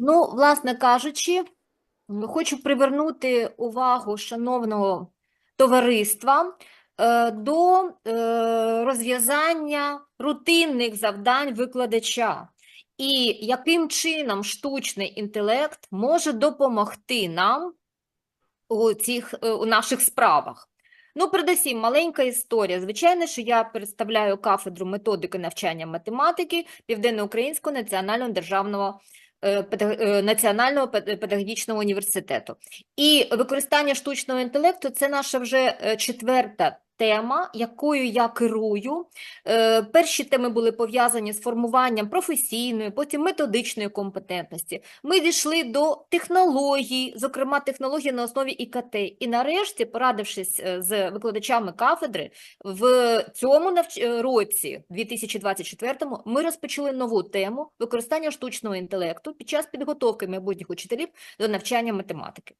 Ну, власне кажучи, хочу привернути увагу шановного товариства е, до е, розв'язання рутинних завдань викладача і яким чином штучний інтелект може допомогти нам у цих е, у наших справах. Ну, передусім, маленька історія. Звичайно, що я представляю кафедру методики навчання математики Південноукраїнського національного державного національного пед- педагогічного університету. І використання штучного інтелекту це наша вже е, четверта тема, якою я керую. Е, Перші теми були пов'язані з формуванням професійної, потім методичної компетентності. Ми дійшли до технологій, зокрема технологій на основі ІКТ. І нарешті, порадившись е, з викладачами кафедри, в цьому навч... е, році, 2024-му, ми розпочали нову тему використання штучного інтелекту під час підготовки майбутніх учителів до навчання математики.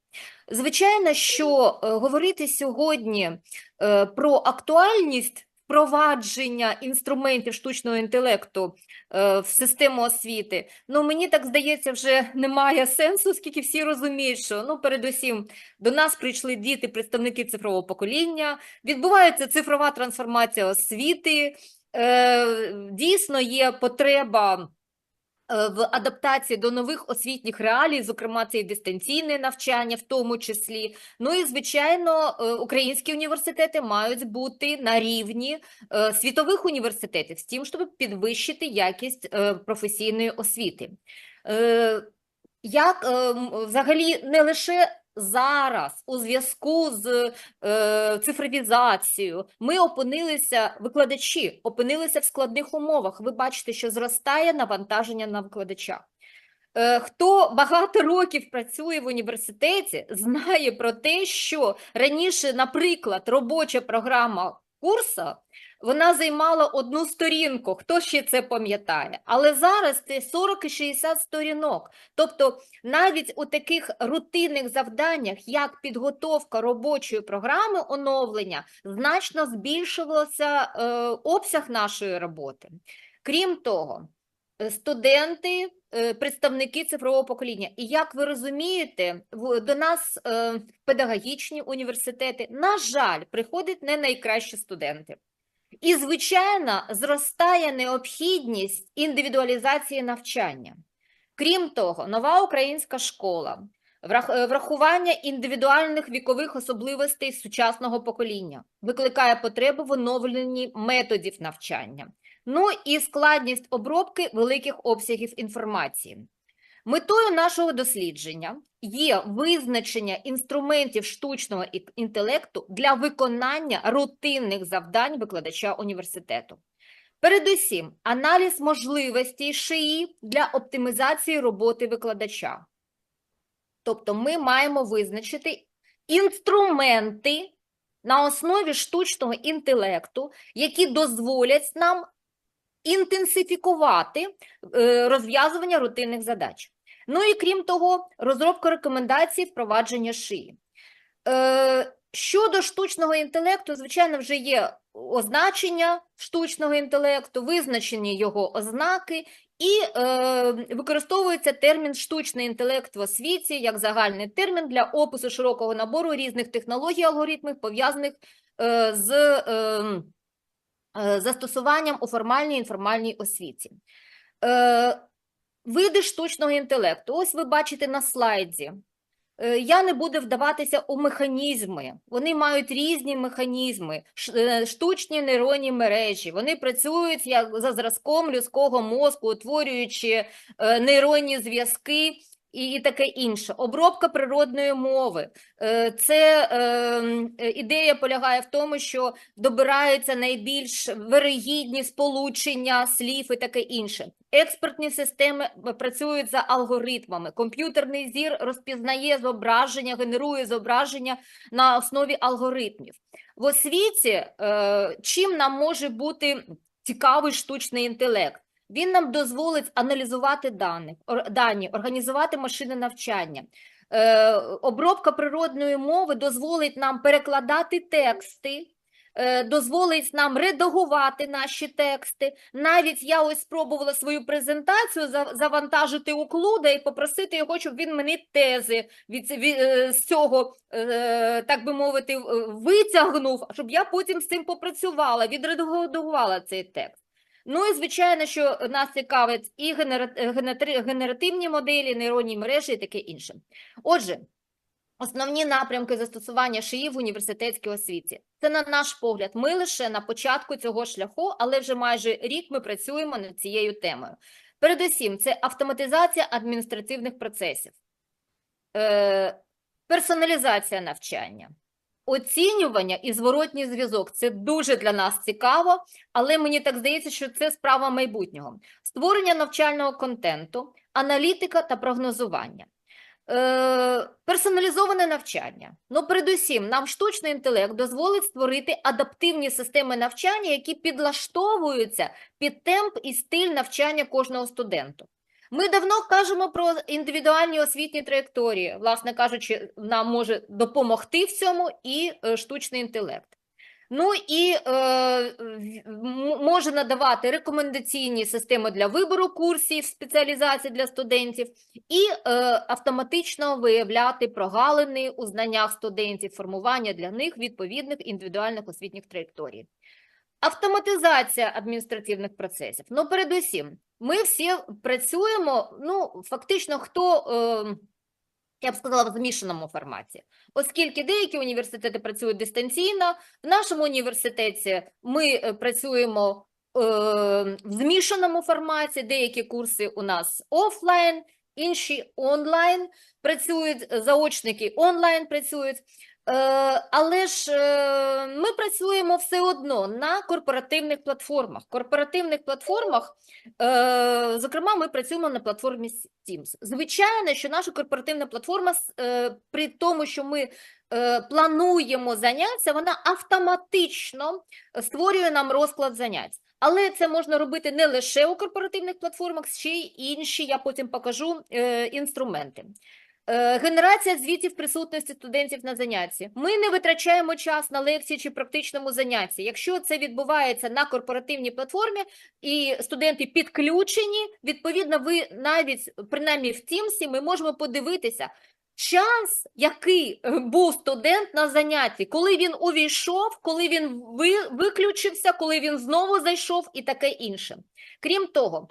Звичайно, що говорити сьогодні про актуальність впровадження інструментів штучного інтелекту е, в систему освіти, ну мені так здається, вже немає сенсу, оскільки всі розуміють, що ну передусім до нас прийшли діти, представники цифрового покоління, відбувається цифрова трансформація освіти. Е, Дійсно є потреба е, в адаптації до нових освітніх реалій, зокрема, це і дистанційне навчання, в тому числі. Ну і звичайно, е, українські університети мають бути на рівні е, світових університетів з тим, щоб підвищити якість е, професійної освіти. Е, Як е, взагалі не лише зараз, у зв'язку з е, цифровізацією, ми опинилися, викладачі опинилися в складних умовах. Ви бачите, що зростає навантаження на викладача. Е, Хто багато років працює в університеті, знає про те, що раніше, наприклад, робоча програма курсу вона займала одну сторінку, хто ще це пам'ятає. Але зараз це 40 і 60 сторінок. Тобто навіть у таких рутинних завданнях, як підготовка робочої програми оновлення, значно збільшувався е, обсяг нашої роботи. Крім того, студенти, е, представники цифрового покоління. І як ви розумієте, до нас е, педагогічні університети, на жаль, приходять не найкращі студенти. І, звичайно, зростає необхідність індивідуалізації навчання. Крім того, нова українська школа, е, врахування індивідуальних вікових особливостей сучасного покоління викликає потребу в оновленні методів навчання. Ну і складність обробки великих обсягів інформації. Метою нашого дослідження є визначення інструментів штучного інтелекту для виконання рутинних завдань викладача університету. Передусім, аналіз можливостей ШИІ для оптимізації роботи викладача. Тобто ми маємо визначити інструменти на основі штучного інтелекту, які дозволять нам інтенсифікувати е, розв'язування рутинних задач. Ну і крім того, розробка рекомендацій впровадження шиї. Е, Щодо штучного інтелекту, звичайно, вже є означення штучного інтелекту, визначені його ознаки, і е, використовується термін штучний інтелект в освіті як загальний термін для опису широкого набору різних технологій, алгоритмів, пов'язаних е, з е, застосуванням у формальній і інформальній освіті. Е, Види штучного інтелекту. Ось ви бачите на слайді. Е, Я не буду вдаватися у механізми. Вони мають різні механізми, е, штучні нейронні мережі. Вони працюють як за зразком людського мозку, утворюючи е, нейронні зв'язки і, таке інше. Обробка природної мови. Е, Це е, ідея полягає в тому, що добираються найбільш вирогідні сполучення слів і таке інше. Експертні системи працюють за алгоритмами. Комп'ютерний зір розпізнає зображення, генерує зображення на основі алгоритмів. В освіті е, чим нам може бути цікавий штучний інтелект? Він нам дозволить аналізувати дані, дані організувати машини навчання. Е, обробка природної мови дозволить нам перекладати тексти е, дозволить нам редагувати наші тексти. Навіть я ось спробувала свою презентацію завантажити у Клуда і попросити його, щоб він мені тези від, від, е, з цього, е, так би мовити, витягнув, щоб я потім з цим попрацювала, відредагувала цей текст. Ну і звичайно, що нас цікавить і е, генеративні моделі, нейронні мережі і таке інше. Отже, Основні напрямки застосування ШИІ в університетській освіті. Це на наш погляд. Ми лише на початку цього шляху, але вже майже рік ми працюємо над цією темою. Передусім, це автоматизація адміністративних процесів, е, персоналізація навчання, оцінювання і зворотній зв'язок. Це дуже для нас цікаво, але мені так здається, що це справа майбутнього. Створення навчального контенту, аналітика та прогнозування. Е, персоналізоване навчання. Ну, передусім, нам штучний інтелект дозволить створити адаптивні системи навчання, які підлаштовуються під темп і стиль навчання кожного студенту. Ми давно кажемо про індивідуальні освітні траєкторії. Власне кажучи, нам може допомогти в цьому і е, штучний інтелект. Ну і е, може надавати рекомендаційні системи для вибору курсів, спеціалізації для студентів, і е, автоматично виявляти прогалини у знаннях студентів, формування для них відповідних індивідуальних освітніх траєкторій. Автоматизація адміністративних процесів. Ну, передусім, ми всі працюємо, ну, фактично, хто, е, я б сказала, в змішаному форматі. Оскільки деякі університети працюють дистанційно, в нашому університеті ми е, працюємо е, в змішаному форматі, деякі курси у нас офлайн, інші онлайн працюють, е, заочники онлайн працюють. Е, Але ж е, ми працюємо все одно на корпоративних платформах. Корпоративних платформах, е, зокрема, ми працюємо на платформі Teams. Звичайно, що наша корпоративна платформа, при тому, що ми плануємо заняття, вона автоматично створює нам розклад занять. Але це можна робити не лише у корпоративних платформах, ще й інші, я потім покажу інструменти. Е, Генерація звітів присутності студентів на занятті. Ми не витрачаємо час на лекції чи практичному занятті. Якщо це відбувається на корпоративній платформі і студенти підключені, відповідно, ви навіть принаймні в Тімсі ми можемо подивитися час, який е, був студент на занятті, коли він увійшов, коли він ви, виключився, коли він знову зайшов і таке інше. Крім того,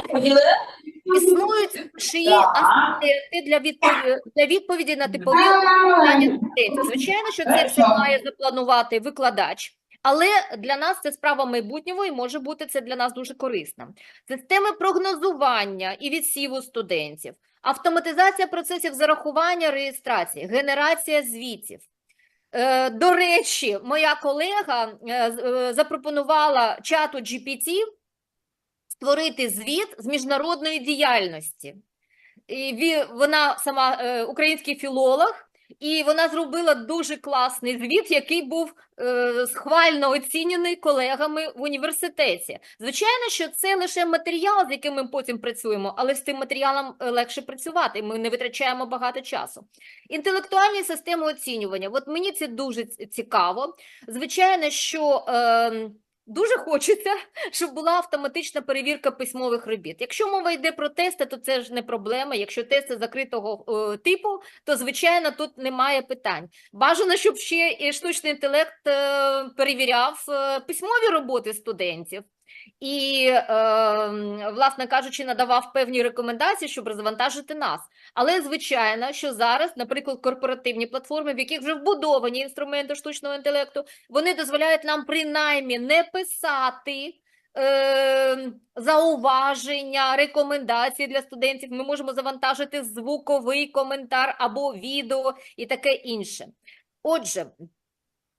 існують шиї асистенти для відповіді, для відповіді на типові питання студентів. Звичайно, що це все має запланувати викладач, але для нас це справа майбутнього і може бути це для нас дуже корисно. Системи прогнозування і відсіву студентів, автоматизація процесів зарахування, реєстрації, генерація звітів. Е, До речі, моя колега е, е, запропонувала чату GPT створити звіт з міжнародної діяльності. І вона сама український філолог, і вона зробила дуже класний звіт, який був е, схвально оцінений колегами в університеті. Звичайно, що це лише матеріал, з яким ми потім працюємо, але з тим матеріалом е, легше працювати. Ми не витрачаємо багато часу. Інтелектуальні системи оцінювання. От мені це дуже цікаво. Звичайно, що е, дуже хочеться, щоб була автоматична перевірка письмових робіт. Якщо мова йде про тести, то це ж не проблема. Якщо тести закритого е, типу, то звичайно тут немає питань. Бажано, щоб ще і штучний інтелект е, перевіряв е, письмові роботи студентів. І, е, власне кажучи, надавав певні рекомендації, щоб розвантажити нас. Але звичайно, що зараз, наприклад, корпоративні платформи, в яких вже вбудовані інструменти штучного інтелекту, вони дозволяють нам принаймні не писати е, зауваження, рекомендації для студентів. Ми можемо завантажити звуковий коментар або відео і таке інше. Отже,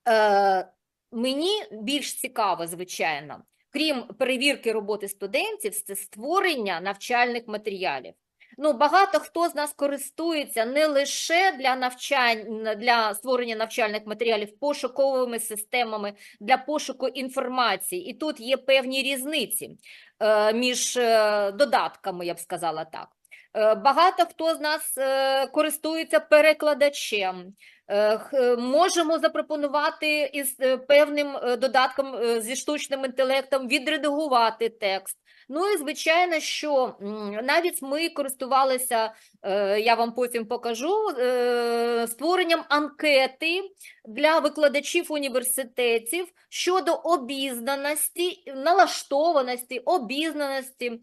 е, мені більш цікаво, звичайно, крім перевірки роботи студентів, це створення навчальних матеріалів. Ну, багато хто з нас користується не лише для навчань, для створення навчальних матеріалів пошуковими системами для пошуку інформації. І тут є певні різниці е, між е, додатками, я б сказала так. Е, Багато хто з нас користується перекладачем. Е, х- Можемо запропонувати із е, певним е, додатком е, зі штучним інтелектом відредагувати текст. Ну і звичайно, що навіть ми користувалися, е, я вам потім покажу, е, створенням анкети для викладачів університетів щодо обізнаності, налаштованості, обізнаності.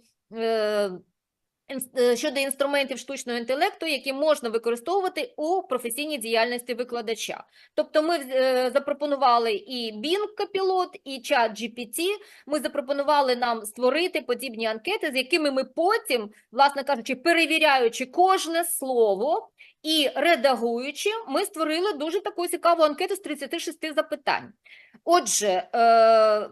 Е, щодо інструментів штучного інтелекту, які можна використовувати у професійній діяльності викладача. Тобто ми е, запропонували і Bing Copilot, і чат GPT, ми запропонували нам створити подібні анкети, з якими ми потім, власне кажучи, перевіряючи кожне слово і редагуючи, ми створили дуже таку цікаву анкету з 36 запитань. Отже, е,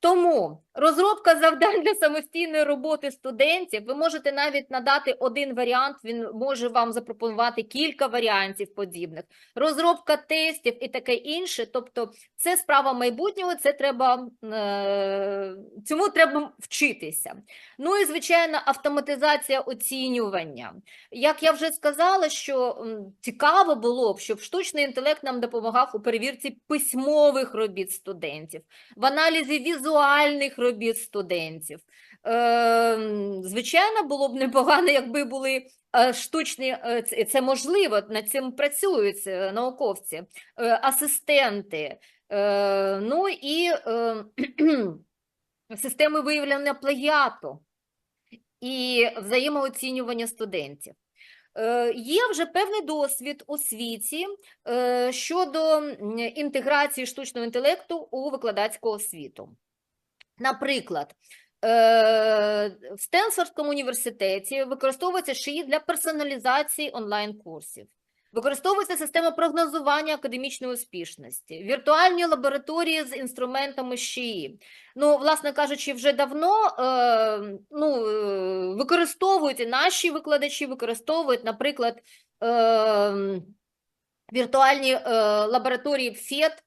тому розробка завдань для самостійної роботи студентів, ви можете навіть надати один варіант, він може вам запропонувати кілька варіантів подібних. Розробка тестів і таке інше. Тобто, це справа майбутнього, це треба е, цьому треба вчитися. Ну і звичайно, автоматизація оцінювання. Як я вже сказала, що цікаво було б, щоб штучний інтелект нам допомагав у перевірці письмових робіт студентів в аналізі візуальних робіт студентів. Ем, Звичайно, було б непогано, якби були е, штучні, е, це- можливо, над цим працюють е, науковці, асистенти, ну і е, системи виявлення плагіату і взаємооцінювання студентів. Є вже певний досвід у світі щодо інтеграції штучного інтелекту у викладацьку освіту. Наприклад, е, в Стенфордському університеті використовується ШИІ для персоналізації онлайн-курсів. Використовується система прогнозування академічної успішності, віртуальні лабораторії з інструментами ШИІ. Ну, власне кажучи, вже давно е, ну, е, використовують і наші викладачі, використовують, наприклад, е, віртуальні е, лабораторії ФЕД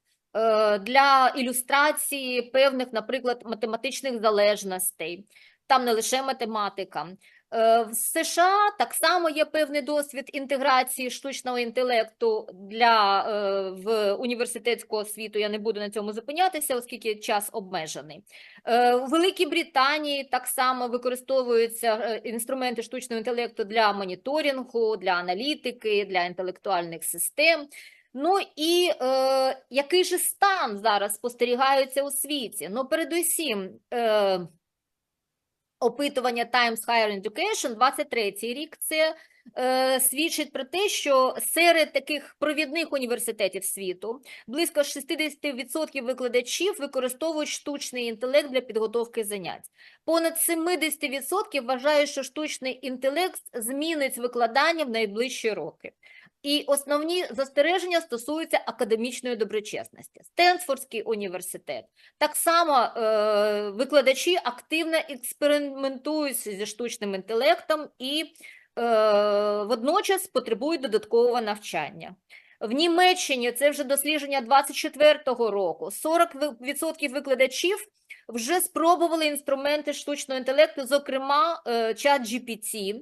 для ілюстрації певних, наприклад, математичних залежностей. Там не лише математика. Е, В США так само є певний досвід інтеграції штучного інтелекту для е, в університетську освіту. Я не буду на цьому зупинятися, оскільки час обмежений. Е, У Великій Британії так само використовуються е, інструменти штучного інтелекту для моніторингу, для аналітики, для інтелектуальних систем. Ну і е, який же стан зараз спостерігається у світі? Ну, передусім, е, опитування Times Higher Education, 23 рік, це е, свідчить про те, що серед таких провідних університетів світу близько 60% викладачів використовують штучний інтелект для підготовки занять. Понад 70% вважають, що штучний інтелект змінить викладання в найближчі роки. І основні застереження стосуються академічної доброчесності. Стенфордський університет. Так само е, викладачі активно експериментують зі штучним інтелектом і е, водночас потребують додаткового навчання. В Німеччині це вже дослідження 24-го року. 40% викладачів вже спробували інструменти штучного інтелекту, зокрема е, чат GPT,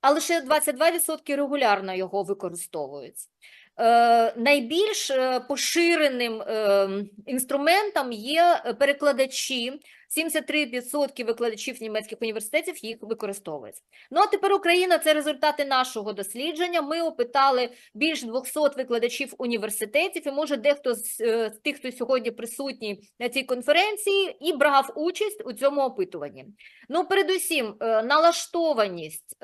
а лише 22% регулярно його використовують. Е, найбільш е, поширеним е, інструментом є перекладачі. 73% викладачів німецьких університетів їх використовують. Ну а тепер Україна це результати нашого дослідження. Ми опитали більш 200 викладачів університетів, і може дехто з, тих, хто сьогодні присутній на цій конференції, і брав участь у цьому опитуванні. Ну, передусім, налаштованість.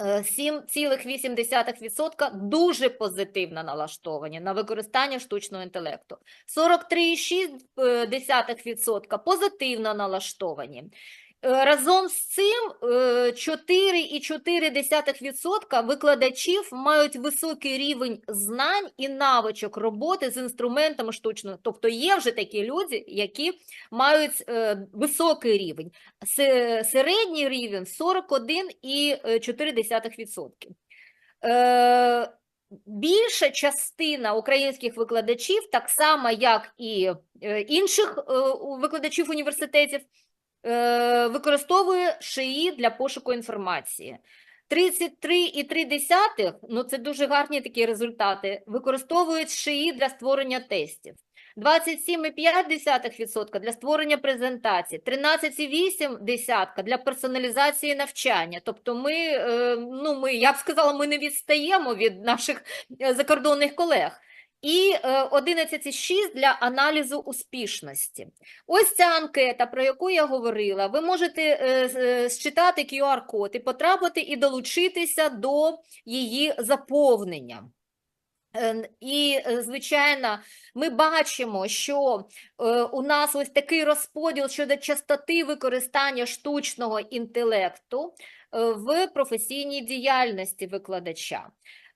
Е, е, 7,8% дуже позитивно налаштовані на використання штучного інтелекту. 43,6% позитивно налаштовані. Е, Разом з цим е, 4,4% викладачів мають високий рівень знань і навичок роботи з інструментами штучного. Тобто є вже такі люди, які мають е, високий рівень. Середній рівень 41,4%. Е, Більша частина українських викладачів, так само як і е, інших е, викладачів університетів, е, використовує ШИІ для пошуку інформації. 33,3, ну це дуже гарні такі результати, використовують ШИІ для створення тестів. 27,5% для створення презентацій, 13,8% для персоналізації навчання. Тобто ми, е, ну ми, я б сказала, ми не відстаємо від наших е, закордонних колег. І е, 11,6 для аналізу успішності. Ось ця анкета, про яку я говорила, ви можете е, е, считати QR-код і потрапити і долучитися до її заповнення. Е, І, е, звичайно, ми бачимо, що е, у нас ось такий розподіл щодо частоти використання штучного інтелекту е, в професійній діяльності викладача.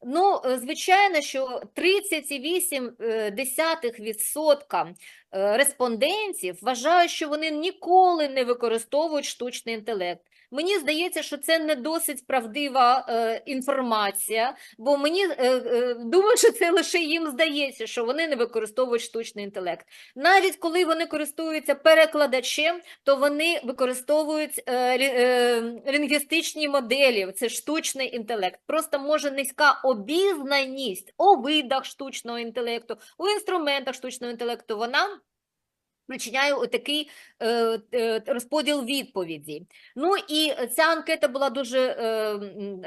Ну, е, звичайно, що 30,8% е, респондентів вважають, що вони ніколи не використовують штучний інтелект. Мені здається, що це не досить правдива е, інформація, бо мені е, е, думаю, що це лише їм здається, що вони не використовують штучний інтелект. Навіть коли вони користуються перекладачем, то вони використовують е, е, лінгвістичні моделі, це штучний інтелект. Просто може низька обізнаність у видах штучного інтелекту, у інструментах штучного інтелекту. Вона Причиняє отакий е, е, розподіл відповіді. Ну і ця анкета була дуже е,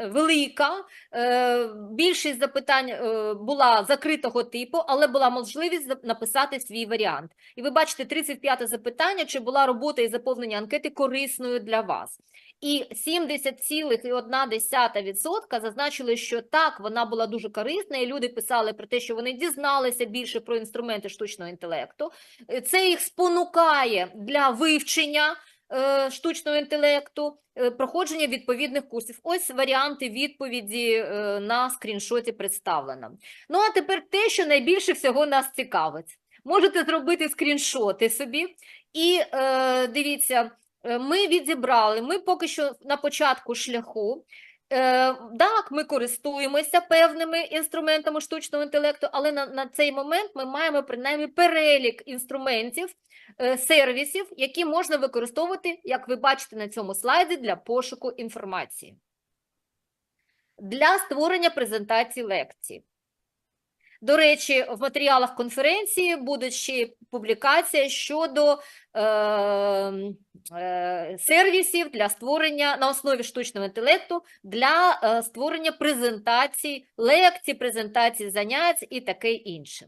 велика. Е, більшість запитань е, була закритого типу, але була можливість написати свій варіант. І ви бачите 35 запитання, чи була робота і заповнення анкети корисною для вас. І 70,1% зазначили, що так, вона була дуже корисна, і люди писали про те, що вони дізналися більше про інструменти штучного інтелекту. Е, Це їх спонукає для вивчення е, штучного інтелекту, е, проходження відповідних курсів. Ось варіанти відповіді на скріншоті представлено. Ну а тепер те, що найбільше всього нас цікавить. Можете зробити скріншоти собі і е, дивіться, ми відібрали, ми поки що на початку шляху. Е, так, ми користуємося певними інструментами штучного інтелекту, але на, на цей момент ми маємо принаймні перелік інструментів, е, сервісів, які можна використовувати, як ви бачите на цьому слайді, для пошуку інформації. Для створення презентацій лекцій. До речі, в матеріалах конференції буде ще публікація щодо е, е, сервісів для створення на основі штучного інтелекту для е, створення презентацій, лекцій, презентацій занять і таке інше.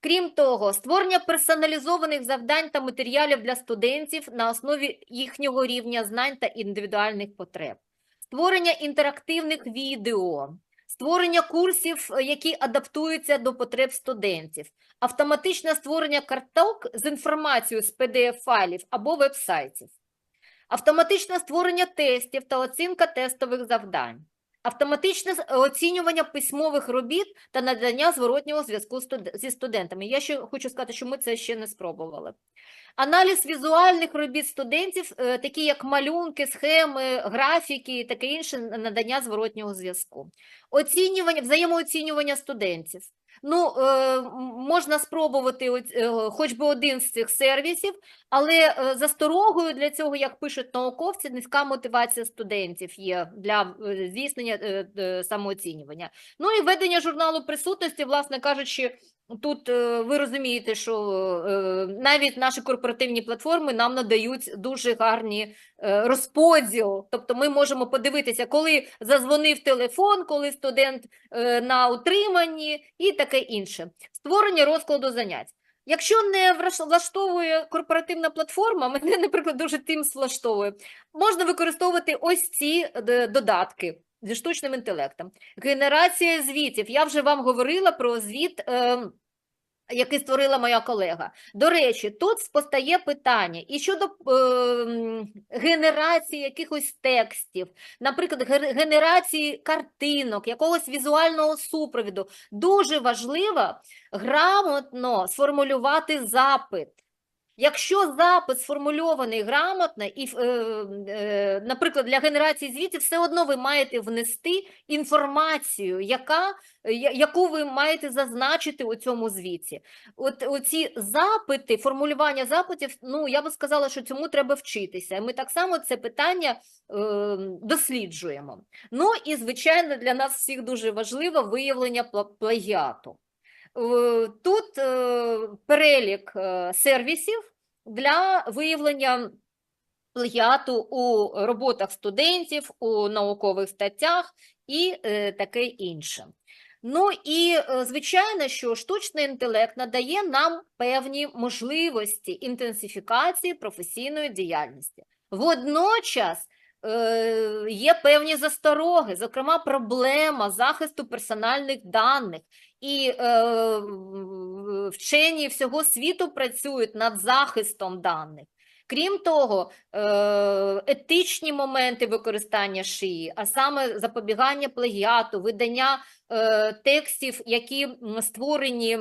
Крім того, створення персоналізованих завдань та матеріалів для студентів на основі їхнього рівня знань та індивідуальних потреб, створення інтерактивних відео, створення курсів, е, які адаптуються до потреб студентів, автоматичне створення карток з інформацією з PDF-файлів або веб-сайтів, автоматичне створення тестів та оцінка тестових завдань, автоматичне оцінювання письмових робіт та надання зворотнього зв'язку зі студентами. Я ще хочу сказати, що ми це ще не спробували. Аналіз візуальних робіт студентів, е, такі як малюнки, схеми, графіки і таке інше, надання зворотнього зв'язку. Оцінювання, взаємооцінювання студентів. Ну, е, можна спробувати е, хоч би один з цих сервісів, але засторогою для цього, як пишуть науковці, низька мотивація студентів є для здійснення самооцінювання. Ну і ведення журналу присутності, власне кажучи, тут е, ви розумієте, що е, навіть наші корпоративні платформи нам надають дуже гарні е, розподіл. Тобто ми можемо подивитися, коли зазвонив телефон, коли студент на утриманні і таке інше. Створення розкладу занять. Якщо не влаштовує корпоративна платформа, мене, наприклад, дуже Teams влаштовує, можна використовувати ось ці додатки зі штучним інтелектом. Генерація звітів. Я вже вам говорила про звіт. Е, який створила моя колега. До речі, тут постає питання і щодо е, генерації якихось текстів, наприклад, генерації картинок, якогось візуального супровіду. Дуже важливо грамотно сформулювати запит. Якщо запит сформульований грамотно, і, е, е, наприклад, для генерації звітів все одно ви маєте внести інформацію, яка, яку ви маєте зазначити у цьому звіті. От оці запити, формулювання запитів, ну я би сказала, що цьому треба вчитися. Ми так само це питання е, досліджуємо. Ну і звичайно, для нас всіх дуже важливо виявлення пла- плагіату. Е, Тут е, перелік е, сервісів для виявлення плагіату у роботах студентів, у наукових статтях і таке інше. Ну і звичайно, що штучний інтелект надає нам певні можливості інтенсифікації професійної діяльності. Водночас є певні застороги, зокрема, проблема захисту персональних даних. І е, вчені всього світу працюють над захистом даних. Крім того, е, етичні моменти використання шиї, а саме запобігання плагіату, видання е, текстів, які створені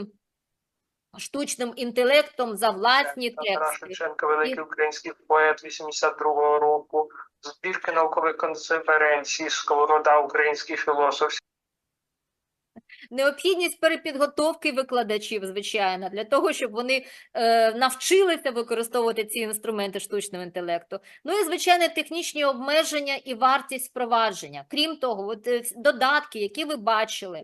штучним інтелектом за власні Тарас тексти. Шевченко, великий український поет 82-го року, збірки наукових конференцій, Сковорода, український філософ, Необхідність перепідготовки викладачів, звичайно, для того, щоб вони е, навчилися використовувати ці інструменти штучного інтелекту. Ну і, звичайно, технічні обмеження і вартість впровадження. Крім того, от, е, додатки, які ви бачили,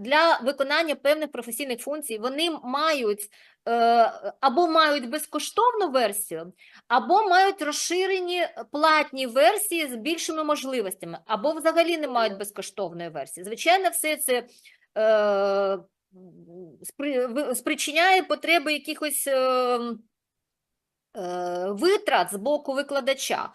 для виконання певних професійних функцій, вони мають е, або мають безкоштовну версію, або мають розширені платні версії з більшими можливостями, або взагалі не мають безкоштовної версії. Звичайно, все це спричиняє потреби якихось е, е, витрат з боку викладача.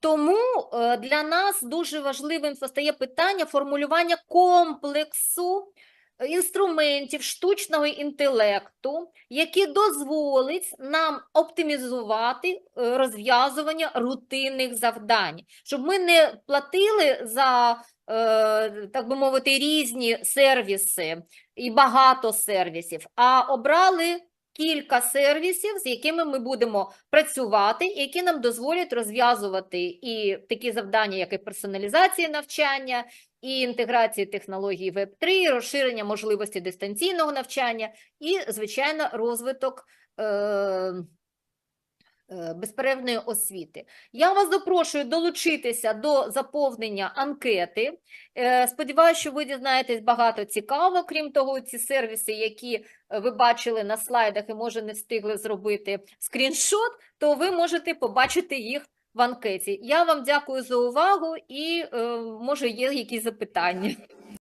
Тому е, для нас дуже важливим стає питання формулювання комплексу е, інструментів штучного інтелекту, які дозволить нам оптимізувати е, розв'язування рутинних завдань, щоб ми не платили за, е, так би мовити, різні сервіси і багато сервісів, а обрали кілька сервісів, з якими ми будемо працювати, які нам дозволять розв'язувати і такі завдання, як і персоналізація навчання, і інтеграція технологій Web3, розширення можливості дистанційного навчання, і, звичайно, розвиток е, безперервної освіти. Я вас запрошую долучитися до заповнення анкети. Е, Сподіваюся, що ви дізнаєтесь багато цікавого. Крім того, ці сервіси, які е, ви бачили на слайдах і, може, не встигли зробити скріншот, то ви можете побачити їх в анкеті. Я вам дякую за увагу і, е, може, є якісь запитання.